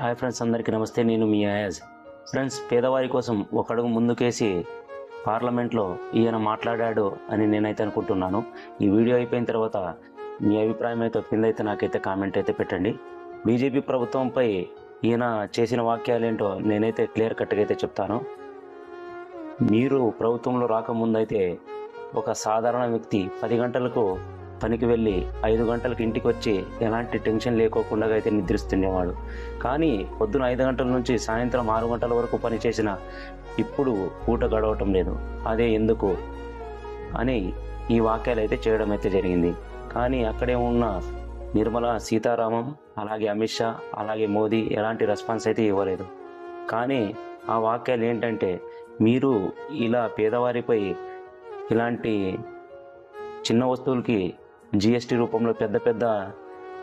Hi friends అందరికీ నమస్తే. నేను మీ అయాజ్. ఫ్రెండ్స్ పేదవారి కోసం ఒక అడుగు ముందుకేసి పార్లమెంట్లో ఈయన మాట్లాడాడు అని నేనైతే అనుకుంటున్నాను. ఈ వీడియో అయిపోయిన తర్వాత మీ అభిప్రాయం అయితే కింద అయితే నాకైతే కామెంట్ అయితే పెట్టండి. బీజేపీ ప్రభుత్వంపై ఈయన చేసిన వాక్యాలు ఏంటో నేనైతే క్లియర్ కట్గా అయితే చెప్తాను. మీరు ప్రభుత్వంలో రాకముందైతే ఒక సాధారణ వ్యక్తి పది గంటలకు పనికి వెళ్ళి ఐదు గంటలకు ఇంటికి వచ్చి ఎలాంటి టెన్షన్ లేకోకుండా అయితే నిద్రిస్తుండేవాడు. కానీ పొద్దున ఐదు గంటల నుంచి సాయంత్రం ఆరు గంటల వరకు పనిచేసిన ఇప్పుడు పూట గడవటం లేదు. అదే ఎందుకు? అని ఈ వాక్యాలు అయితే చేయడం అయితే జరిగింది. కానీ అక్కడే ఉన్న నిర్మలా సీతారామం అలాగే అమిత్ షా అలాగే మోదీ ఎలాంటి రెస్పాన్స్ అయితే ఇవ్వలేదు. కానీ ఆ వాక్యాలు ఏంటంటే మీరు ఇలా పేదవారిపై ఇలాంటి చిన్న వస్తువులకి జిఎస్టీ రూపంలో పెద్ద పెద్ద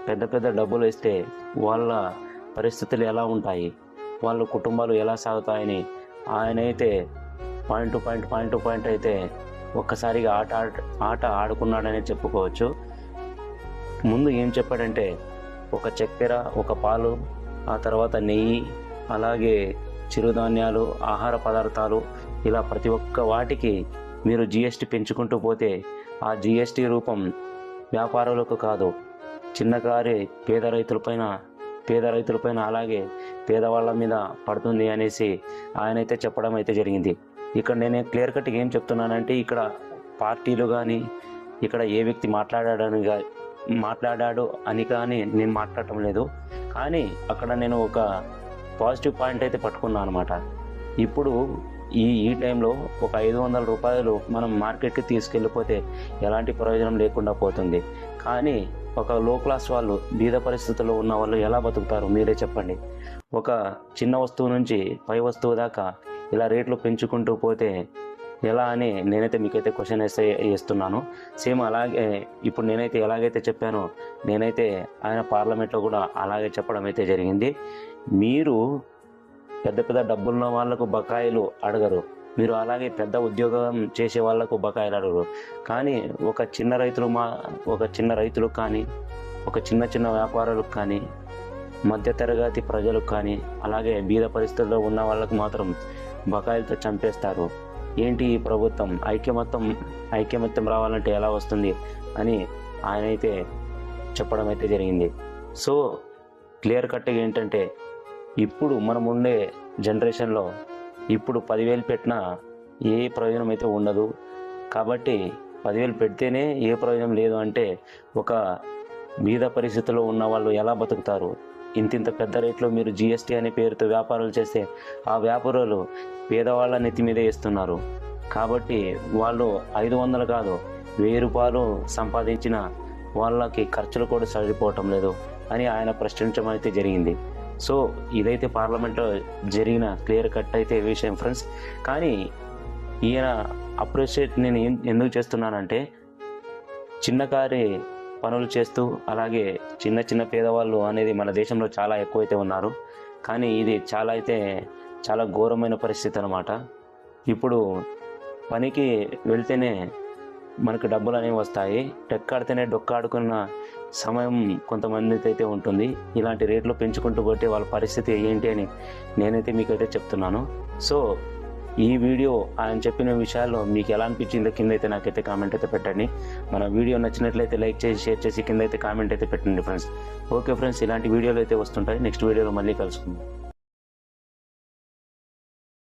పెద్ద పెద్ద డబ్బులు ఇస్తే వాళ్ళ పరిస్థితులు ఎలా ఉంటాయి? వాళ్ళ కుటుంబాలు ఎలా సాగుతాయని ఆయన అయితే point to point point to point అయితే ఒక్కసారిగా ఆట ఆడ ఆట ఆడుకున్నాడని చెప్పుకోవచ్చు. ముందు ఏం చెప్పాడంటే ఒక చక్కెర ఒక పాలు ఆ తర్వాత నెయ్యి అలాగే చిరుధాన్యాలు ఆహార పదార్థాలు ఇలా ప్రతి ఒక్క వాటికి మీరు జిఎస్టీ పెంచుకుంటూ పోతే ఆ జిఎస్టీ రూపం వ్యాపారులకు కాదు. చిన్నకారి పేద రైతులపైన పేద రైతులపైన అలాగే పేదవాళ్ళ మీద పడుతుంది అనేసి ఆయన అయితే చెప్పడం అయితే జరిగింది. ఇక్కడ నేను క్లియర్ కట్గా ఏం చెప్తున్నానంటే ఇక్కడ పార్టీలు కానీ ఇక్కడ ఏ వ్యక్తి మాట్లాడాడని మాట్లాడాడు అని కానీ నేను మాట్లాడటం లేదు. కానీ అక్కడ నేను ఒక పాజిటివ్ పాయింట్ అయితే పట్టుకున్నాను అనమాట ఇప్పుడు ఈ ఈ టైంలో ఒక ఐదు వందల రూపాయలు మనం మార్కెట్కి తీసుకెళ్ళిపోతే ఎలాంటి ప్రయోజనం లేకుండా పోతుంది. కానీ ఒక లో క్లాస్ వాళ్ళు బీద పరిస్థితుల్లో ఉన్న వాళ్ళు ఎలా బతుకుతారు? మీరే చెప్పండి. ఒక చిన్న వస్తువు నుంచి పై వస్తువు దాకా ఇలా రేట్లు పెంచుకుంటూ పోతే ఎలా అని నేనైతే మీకైతే క్వశ్చన్ వేస్తే వేస్తున్నాను. సేమ్ అలాగే ఇప్పుడు నేనైతే ఎలాగైతే చెప్పానో నేనైతే ఆయన పార్లమెంట్లో కూడా అలాగే చెప్పడం అయితే జరిగింది. మీరు పెద్ద పెద్ద డబ్బున్న వాళ్ళకు బకాయిలు అడగరు. మీరు అలాగే పెద్ద ఉద్యోగం చేసే వాళ్ళకు బకాయిలు అడగరు. కానీ ఒక చిన్న రైతులు మా ఒక చిన్న రైతులకు కానీ ఒక చిన్న చిన్న వ్యాపారులకు కానీ మధ్యతరగతి ప్రజలకు కానీ అలాగే బీద పరిస్థితుల్లో ఉన్న వాళ్ళకు మాత్రం బకాయిలతో చంపేస్తారు. ఏంటి ఈ ప్రభుత్వం? ఐక్యమత్యం ఐక్యమత్యం రావాలంటే ఎలా వస్తుంది? అని ఆయన అయితే చెప్పడం అయితే జరిగింది. సో క్లియర్ కట్గా ఏంటంటే ఇప్పుడు మనం ఉండే జనరేషన్లో ఇప్పుడు పదివేలు పెట్టినా ఏ ప్రయోజనం అయితే ఉండదు. కాబట్టి పదివేలు పెడితేనే ఏ ప్రయోజనం లేదు అంటే ఒక బీద పరిస్థితిలో ఉన్న వాళ్ళు ఎలా బతుకుతారు? ఇంతింత పెద్ద రేట్లో మీరు జిఎస్టీ అనే పేరుతో వ్యాపారాలు చేస్తే ఆ వ్యాపారాలు పేదవాళ్ళ నెత్తి మీద వేస్తున్నారు. కాబట్టి వాళ్ళు ఐదు వందలు కాదు వెయ్యి రూపాయలు సంపాదించిన వాళ్ళకి ఖర్చులు కూడా సరిపోవటం లేదు అని ఆయన ప్రశ్నించడం అయితే జరిగింది. సో ఇదైతే పార్లమెంట్లో జరిగిన క్లియర్ కట్ అయితే విషయం ఫ్రెండ్స్. కానీ ఈయన అప్రిషియేట్ నేను ఎందుకు చేస్తున్నానంటే చిన్నకారి పనులు చేస్తూ అలాగే చిన్న చిన్న పేదవాళ్ళు అనేది మన దేశంలో చాలా ఎక్కువైతే ఉన్నారు. కానీ ఇది చాలా అయితే చాలా ఘోరమైన పరిస్థితి అనమాట ఇప్పుడు పనికి వెళ్తేనే మనకు డబ్బులు అనేవి వస్తాయి. టెక్కాడితేనే డొక్కాడుకున్న సమయం కొంతమంది అయితే ఉంటుంది. ఇలాంటి రేట్లు పెంచుకుంటూ పోతే వాళ్ళ పరిస్థితి ఏంటి అని నేనైతే మీకైతే చెప్తున్నాను. సో ఈ వీడియో ఆయన చెప్పిన విషయాల్లో మీకు ఎలా అనిపించిందో కింద అయితే నాకైతే కామెంట్ అయితే పెట్టండి. మన వీడియో నచ్చినట్లయితే లైక్ చేసి షేర్ చేసి కింద అయితే కామెంట్ అయితే పెట్టండి ఫ్రెండ్స్. ఓకే ఫ్రెండ్స్ ఇలాంటి వీడియోలు అయితే వస్తుంటాయి. నెక్స్ట్ వీడియోలో మళ్ళీ కలుసుకుందాం.